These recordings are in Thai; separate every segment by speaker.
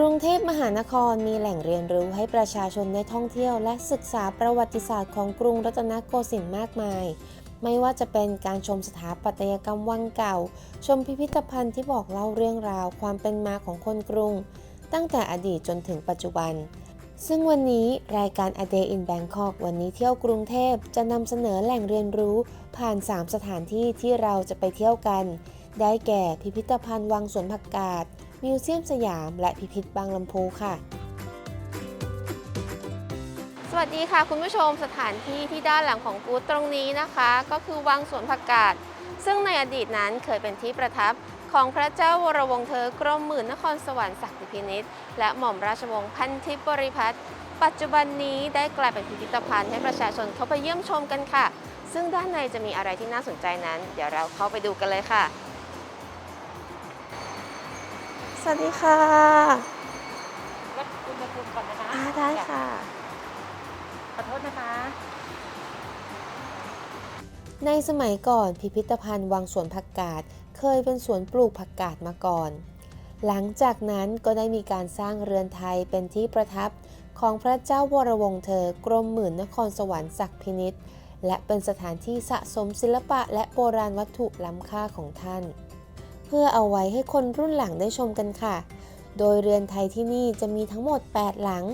Speaker 1: รุงเทพมหานครมีแหล่งเรียนรู้ให้ประชาชนได้ท่องเที่ยว และศึกษาประวัติศาสตร์ของกรุงรัตนโกสินทร์มากมาย ไม่ว่าจะเป็นการชมสถาปัตยกรรมวังเก่า ชมพิพิธภัณฑ์ที่บอกเล่าเรื่องราวความเป็นมาของคนกรุง ตั้งแต่อดีตจนถึงปัจจุบัน ซึ่งวันนี้รายการ A Day in Bangkok วันนี้เที่ยวกรุงเทพจะนำเสนอแหล่งเรียนรู้ผ่าน 3 สถานที่ที่เราจะไปเที่ยวกัน ได้แก่พิพิธภัณฑ์วังสวนผักกาด มิวเซียมสยาม และพิพิธบางลำพูค่ะ สวัสดีค่ะคุณผู้ชมสถานที่ที่ด้านหลังของกูตรงนี้นะคะ ก็คือวังสวนผักกาดซึ่งในอดีตนั้นเคยเป็นที่ประทับของพระเจ้าวรวงเธอกรมหมื่นนครสวรรค์ศักดิพินิษและหม่อมราชวงศ์พันทิพย์บริพัตรปัจจุบันนี้ได้กลายเป็นพิพิธภัณฑ์ให้ประชาชนเข้าไปเยี่ยมชมกันค่ะ ซึ่งด้านในจะมีอะไรที่น่าสนใจนั้น เดี๋ยวเราเข้าไปดูกันเลยค่ะ สวัสดีค่ะ
Speaker 2: วัดอุณหภูมิก่อนนะคะ
Speaker 1: อ่าได้ค่ะ
Speaker 2: ขอโทษนะคะ
Speaker 1: ในสมัยก่อนพิพิธภัณฑ์วังสวนผักกาดเคยเป็นสวนปลูกผักกาดมาก่อน หลังจากนั้นก็ได้มีการสร้างเรือนไทยเป็นที่ประทับของพระเจ้าวรวงศ์เธอกรมหมื่นนครสวรรค์ศักดิ์พินิษและเป็นสถานที่สะสมศิลปะและโบราณวัตถุล้ำค่าของท่านเพื่อเอาไว้ให้คนรุ่นหลังได้ชมกันค่ะ โดยเรือนไทยที่นี่จะมีทั้งหมด 8 หลัง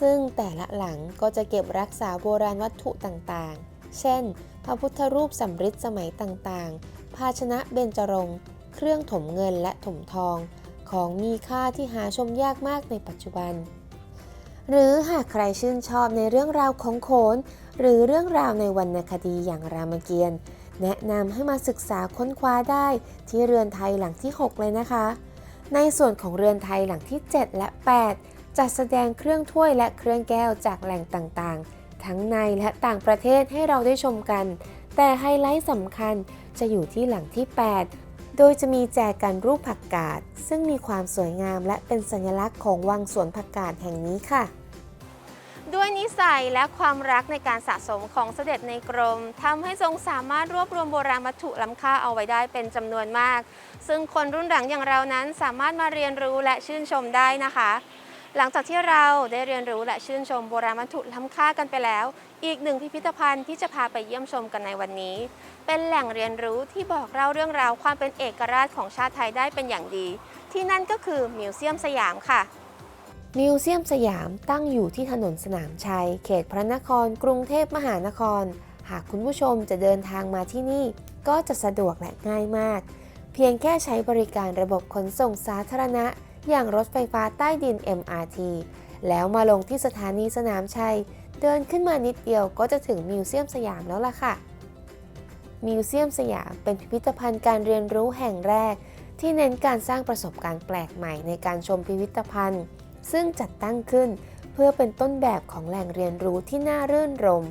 Speaker 1: ซึ่งแต่ละหลังก็จะเก็บรักษาโบราณวัตถุต่างๆ เช่น พระพุทธรูปสำริดสมัยต่างๆ ภาชนะเบญจรงค์เครื่องถมเงินและถมทอง ของมีค่าที่หาชมยากมากในปัจจุบัน หรือหากใครชื่นชอบในเรื่องราวของโขน หรือเรื่องราวในวรรณคดีอย่างรามเกียรติ์ แนะนำให้มาศึกษาค้นคว้าได้ที่เรือนไทยหลังที่ 6 เลยนะคะ ในส่วนของเรือนไทยหลังที่ 7 และ 8 จัดแสดงเครื่องถ้วยและเครื่องแก้วจากแหล่งต่างๆ ทั้งในและต่างประเทศให้เราได้ชมกัน แต่ไฮไลท์สำคัญจะอยู่ที่หลังที่ 8 โดยจะมีแจกันรูปผักกาดซึ่งมีความสวยงามและเป็นสัญลักษณ์ของวังสวนผักกาดแห่งนี้ค่ะ ด้วยนิสัยและความรักในการสะสมของเสด็จในกรมทำให้ทรงสามารถรวบรวมโบราณวัตถุล้ำค่าเอาไว้ได้เป็นจำนวนมาก ซึ่งคนรุ่นหลังอย่างเรานั้นสามารถมาเรียนรู้และชื่นชมได้นะคะ หลังจากที่เราได้เรียนรู้และชื่นชมโบราณวัตถุล้ำค่ากันไปแล้ว อีกหนึ่งพิพิธภัณฑ์ที่จะพาไปเยี่ยมชมกันในวันนี้ เป็นแหล่งเรียนรู้ที่บอกเล่าเรื่องราวความเป็นเอกราชของชาติไทยได้เป็นอย่างดี ที่นั่นก็คือมิวเซียมสยามค่ะ มิวเซียมสยามตั้งอยู่ที่ถนนสนามชัย เขตพระนคร กรุงเทพมหานคร หากคุณผู้ชมจะเดินทางมาที่นี่ ก็จะสะดวกและง่ายมาก เพียงแค่ใช้บริการระบบขนส่งสาธารณะ อย่างรถไฟฟ้าใต้ดิน MRT แล้วมาลงที่สถานีสนามชัย เดินขึ้นมานิดเดียวก็จะถึงมิวเซียมสยามแล้วล่ะค่ะ มิวเซียมสยามเป็นพิพิธภัณฑ์การเรียนรู้แห่งแรก ที่เน้นการสร้างประสบการณ์แปลกใหม่ในการชมพิพิธภัณฑ์ ซึ่งจัดตั้งขึ้นเพื่อเป็นต้นแบบของแหล่งเรียนรู้ที่น่ารื่นรม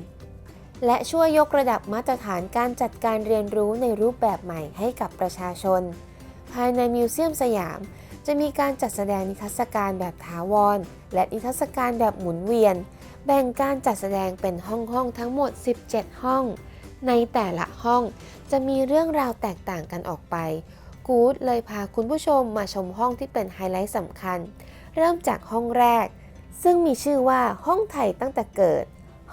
Speaker 1: และช่วยยกระดับมาตรฐานการจัดการเรียนรู้ในรูปแบบใหม่ให้กับประชาชน ภายในมิวเซียมสยาม จะมีการจัดแสดงนิทรรศการแบบถาวร และนิทรรศการแบบหมุนเวียน แบ่งการจัดแสดงเป็นห้องห้องๆทั้งหมด 17 ห้อง ในแต่ละห้องจะมีเรื่องราวแตกต่างกันออกไปกู๊ดเลยพาคุณผู้ชมมาชมห้องที่เป็นไฮไลท์สำคัญ เริ่มจากห้องแรก ซึ่งมีชื่อว่าห้องไทยตั้งแต่เกิด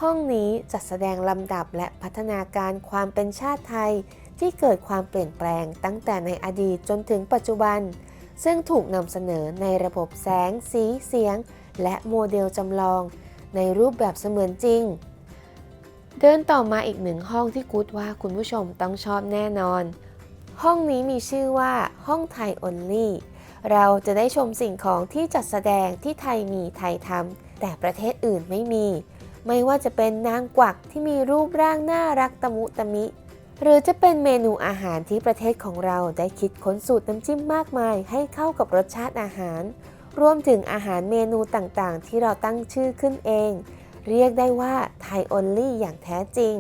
Speaker 1: ห้องนี้จัดแสดงลำดับและพัฒนาการความเป็นชาติไทย ที่เกิดความเปลี่ยนแปลงตั้งแต่ในอดีตจนถึงปัจจุบัน ซึ่งถูกนำเสนอในระบบแสง สี เสียง และโมเดลจำลอง ในรูปแบบเสมือนจริง เดินต่อมาอีกหนึ่งห้องที่กูดว่าคุณผู้ชมต้องชอบแน่นอน ห้องนี้มีชื่อว่า ห้องไทย only เราจะได้ชมสิ่งของที่จัดแสดงที่ไทยมีไทยทำแต่ประเทศอื่นไม่มี ไม่ว่าจะเป็นนางกวักที่มีรูปร่างน่ารักตะมุตะมิ หรือจะเป็นเมนูอาหารที่ประเทศของเราได้คิดค้นสูตรน้ำจิ้มมากมายให้เข้ากับรสชาติอาหาร รวมถึงอาหารเมนูต่างๆ ที่เราตั้งชื่อขึ้นเอง เรียกได้ว่าไทย only อย่างแท้จริง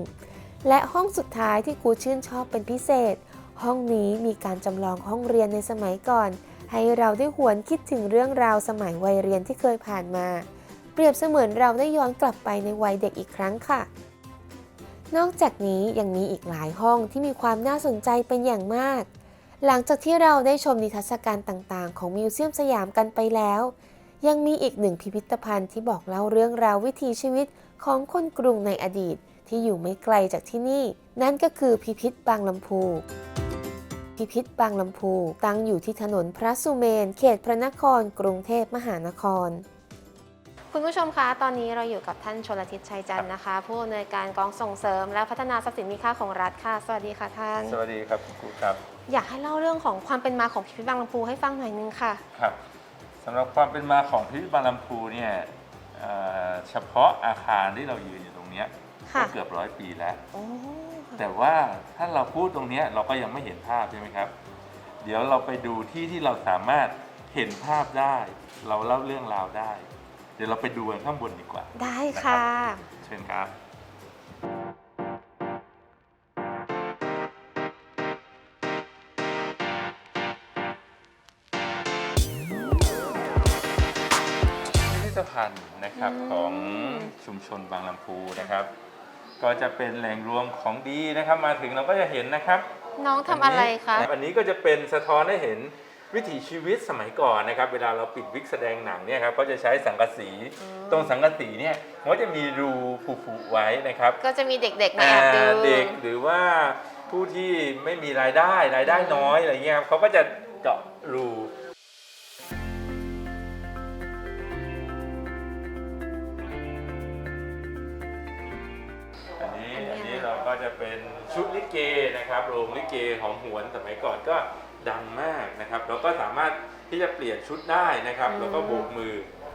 Speaker 1: และห้องสุดท้ายที่กูชื่นชอบเป็นพิเศษ ห้องนี้มีการจำลองห้องเรียนในสมัยก่อน ให้เราได้หวนคิดถึงเรื่องราวสมัยวัยเรียนที่เคยผ่านมา เปรียบเสมือนเราได้ย้อนกลับไปในวัยเด็กอีกครั้งค่ะ นอกจากนี้ยังมีอีกหลายห้องที่มีความน่าสนใจเป็นอย่างมาก หลังจากที่เราได้ชมนิทรรศการต่างๆ ของมิวเซียมสยามกันไปแล้ว ยังมีอีกหนึ่งพิพิธภัณฑ์ที่บอกเล่าเรื่องราววิถีชีวิตของคนกรุงในอดีตที่อยู่ไม่ไกลจากที่นี่ นั่นก็คือพิพิธบางลำพู พิพิธบางลำพู ตั้งอยู่ที่ถนนพระสุเมน เขตพระนคร กรุงเทพมหานคร คุณผู้ชมคะ ตอนนี้เราอยู่กับท่านชลทิศชัยจันทร์นะคะ ผู้อำนวยการกองส่งเสริม และพัฒนาทรัพย์สินมีค่าของรัฐค่ะ สวัสดีค่ะท่าน
Speaker 3: สวัสดีครับคุณครูครับ
Speaker 1: อยากให้เล่าเรื่องของความเป็นมาของพิพิธบางลำพูให้ฟังหน่อยนึงค่ะ
Speaker 3: ครับสำหรับความเป็นมาของพิพิธภัณฑ์ลำพูเนี่ยเอ่อเฉพาะอาคารที่เรายืนอยู่ตรงเนี้ย
Speaker 1: ค่ะ
Speaker 3: ก็เกือบร้อยปีแล้ว
Speaker 1: โอ้
Speaker 3: แต่ว่าถ้าเราพูดตรงเนี้ยเราก็ยังไม่เห็นภาพใช่ไหมครับ เดี๋ยวเราไปดูที่ที่เราสามารถเห็นภาพได้ เราเล่าเรื่องราวได้ เดี๋ยวเราไปดูกันข้างบนดีกว่า
Speaker 1: ได้ค่ะ
Speaker 3: เชิญครับ พิพิธภัณฑ์นะครับ
Speaker 1: อืม
Speaker 3: ของชุมชนบางลำพูนะครับ ก็จะเป็นแหล่งรวมของดีนะครับ มาถึงเราก็จะเห็นนะครับ
Speaker 1: น้องทำอะไรคะ
Speaker 3: อันนี้อันนี้ก็จะเป็นสะท้อนให้เห็นวิถีชีวิตสมัยก่อนนะครับ เวลาเราปิดวิกแสดงหนังเนี่ยครับก็จะใช้สังกะสี ตรงสังกะสีเนี่ยมันก็จะมีรูผุๆไว้นะครับ
Speaker 1: ก็จะมีเด็กๆมาแอบดู
Speaker 3: อ่าเด็กหรือว่าผู้ที่ไม่มีรายได้รายได้น้อยอะไรเงี้ยครับเขาก็จะเจาะรู อันนี้
Speaker 1: อันนี้
Speaker 3: อันนี้เราก็จะเป็นชุดลิเกนะครับโรงลิเกของหวนสมัยก่อนก็ดังมากนะครับ เราก็สามารถที่จะเปลี่ยนชุดได้นะครับ แล้วก็โบกมือ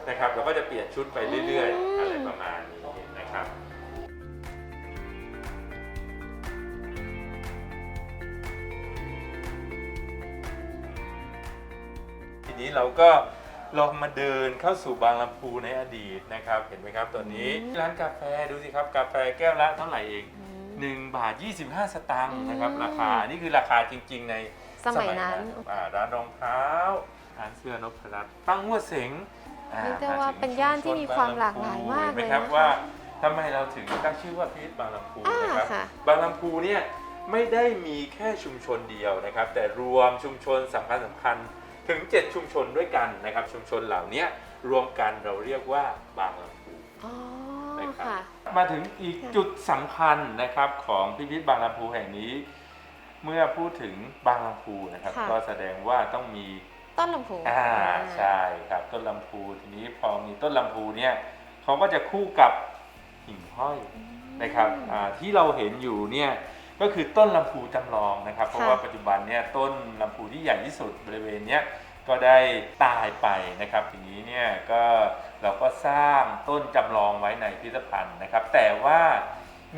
Speaker 3: นะครับเราก็จะเปลี่ยนชุดไปเรื่อยๆ อะไรประมาณนี้นะครับทีนี้เราก็ ลองมาเดินเข้าสู่บางลำพูในอดีตนะครับ เห็นไหมครับตัวนี้ร้านกาแฟดูสิครับกาแฟแก้วละเท่าไหร่เอง1บาท 25 สตางค์นะครับ
Speaker 1: อืม
Speaker 3: ราคาอันนี่คือราคาจริง ๆ ใน
Speaker 1: สมัยนั้น
Speaker 3: อ่าร้านรองเท้าร้านเสื้อนพรัตน์ตั้งหัวเสงอ่า
Speaker 1: เรียกได้ว่า
Speaker 3: ถึง
Speaker 1: เป็นย่านที่มีความหลากหลายมาก
Speaker 3: ห็นไห
Speaker 1: เลย
Speaker 3: ครับ
Speaker 1: นะคะ
Speaker 3: ว่าทำไมเราถึงตั้งชื่อว่าพิพิธบางลำพู
Speaker 1: อ่า
Speaker 3: นะครับ
Speaker 1: ค่ะ
Speaker 3: บางลำพูเนี่ยไม่ได้มีแค่ชุมชนเดียวนะครับ แต่รวมชุมชนสำคัญสำคัญ ถึง 7 ชุมชนด้วยกันนะครับ ชุมชนเหล่านี้รวมกันเราเรียกว่าบางลำพู
Speaker 1: อ๋อ
Speaker 3: นะครับ
Speaker 1: ค่ะ
Speaker 3: มาถึงอีก
Speaker 1: ค่ะ
Speaker 3: จุดสำคัญนะครับของพิพิธบางลำพูแห่งนี้ เมื่อพูดถึงบางลำพูนะครับ
Speaker 1: ค่ะ
Speaker 3: ก็แสดงว่าต้องมี
Speaker 1: ต้นลำพู
Speaker 3: อ่าใช่ครับต้นลำพูทีนี้พอมีต้นลำพูเนี่ยเขาก็จะคู่กับหิ่งห้อยนะครับอ่าที่เราเห็นอยู่เนี่ย ก็คือต้นลำพูจำลองนะครับ เพราะว่าปัจจุบันเนี่ยต้นลำพูที่ใหญ่ที่สุดบริเวณเนี้ยก็ได้ตายไปนะครับ ทีนี้เนี่ยก็เราก็สร้างต้นจำลองไว้ในพิพิธภัณฑ์นะครับ แต่ว่า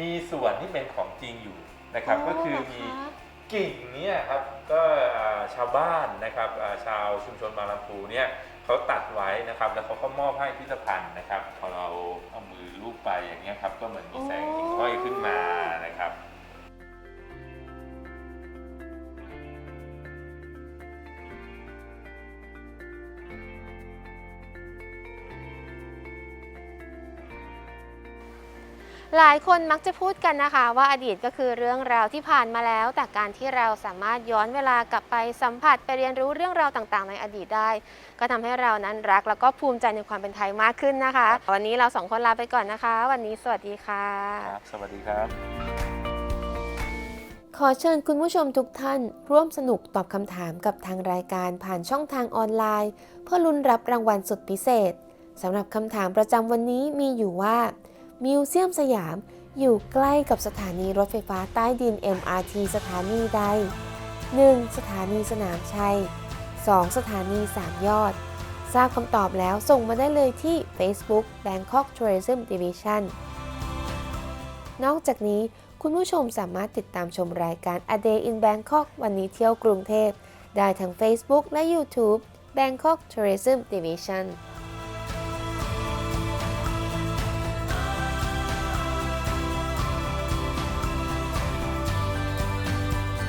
Speaker 3: มีส่วนที่เป็นของจริงอยู่นะครับ ก็คือมีกิ่งเนี่ยครับก็อ่าชาวบ้านนะครับอ่าชาวชุมชนบางลำพูเนี่ยเขาตัดไว้นะครับ แล้วเขาก็มอบให้พิพิธภัณฑ์นะครับ พอเราเอามือลูบไปอย่างเงี้ยครับก็เหมือนมีแสงหิ่งห้อยขึ้นมานะครับ
Speaker 1: หลายคนมักจะพูดกันนะคะ ว่าอดีตก็คือเรื่องราวที่ผ่านมาแล้ว แต่การที่เราสามารถย้อนเวลากลับไปสัมผัสไปเรียนรู้เรื่องราวต่างๆ ในอดีตได้ ก็ทำให้เรานั้นรักแล้วก็ภูมิใจในความเป็นไทยมากขึ้นนะคะ วันนี้เราสองคนลาไปก่อนนะคะ วันนี้สวัสดีค่ะ
Speaker 3: ครับสวัสดีครับ
Speaker 1: ขอเชิญคุณผู้ชมทุกท่าน ร่วมสนุกตอบคำถามกับทางรายการผ่านช่องทางออนไลน์ เพื่อลุ้นรับรางวัลสุดพิเศษสำหรับคำถามประจำวันนี้มีอยู่ว่า มิวเซียมสยาม อยู่ใกล้กับสถานีรถไฟฟ้าใต้ดิน MRT สถานีใด 1. สถานีสนามชัย 2. สถานีสามยอด ทราบคำตอบแล้วส่งมาได้เลยที่ Facebook Bangkok Tourism Division นอกจากนี้คุณผู้ชมสามารถติดตามชมรายการ A Day in Bangkok วันนี้เที่ยวกรุงเทพ ได้ทาง Facebook และ YouTube Bangkok Tourism Division